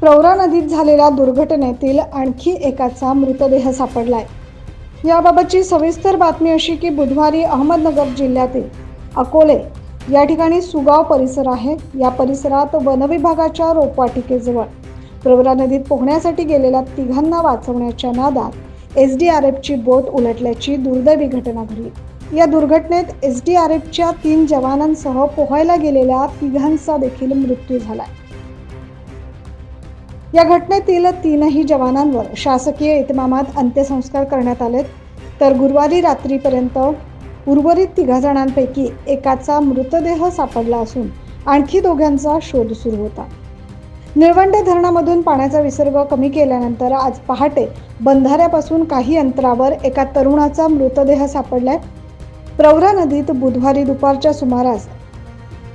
प्रवरा नदीत झालेल्या दुर्घटनेतील आणखी एकाचा मृतदेह सापडलाय. याबाबतची सविस्तर बातमी अशी की बुधवारी अहमदनगर जिल्ह्यातील अकोले या ठिकाणी सुगाव परिसर आहे. या परिसरात वनविभागाच्या रोपवाटिकेजवळ प्रवरा नदीत पोहण्यासाठी गेलेल्या तिघांना वाचवण्याच्या नादात एस डी आर एफची बोट उलटल्याची दुर्दैवी घटना घडली. या दुर्घटनेत एस डी आर एफच्या तीन जवानांसह पोहायला गेलेल्या तिघांचा देखील मृत्यू झालाय. या घटनेतील तीनही जवानांवर शासकीय इतमामात अंत्यसंस्कार करण्यात आलेत. तर गुरुवारी रात्रीपर्यंत उर्वरित तिघा जणांपैकी एकाचा मृतदेह सापडला असून आणखी दोघांचा शोध सुरू होता. निळवंडे धरणामधून पाण्याचा विसर्ग कमी केल्यानंतर आज पहाटे बंधाऱ्यापासून काही अंतरावर एका तरुणाचा मृतदेह सापडलाय. प्रवरा नदीत बुधवारी दुपारच्या सुमारास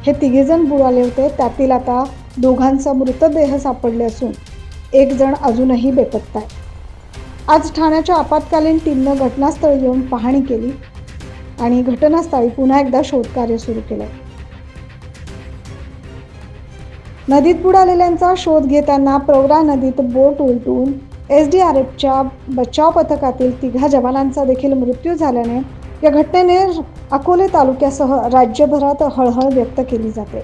हे तिघेजण बुडाले होते. त्यातील आता दोघांचा मृतदेह सापडले असून एक जण अजूनही बेपत्ता आहे. आज ठाण्याच्या आपत्कालीन टीमनं घटनास्थळी येऊन पाहणी केली आणि घटनास्थळी पुन्हा एकदा शोधकार्य सुरू केलं. नदीत बुडालेल्यांचा शोध घेताना प्रवरा नदीत बोट उलटून एस डी आर एफच्या बचाव पथकातील तिघा जवानांचा देखील मृत्यू झाल्याने या घटनेने अकोले तालुक्यासह राज्यभरात हळहळ व्यक्त केली जाते.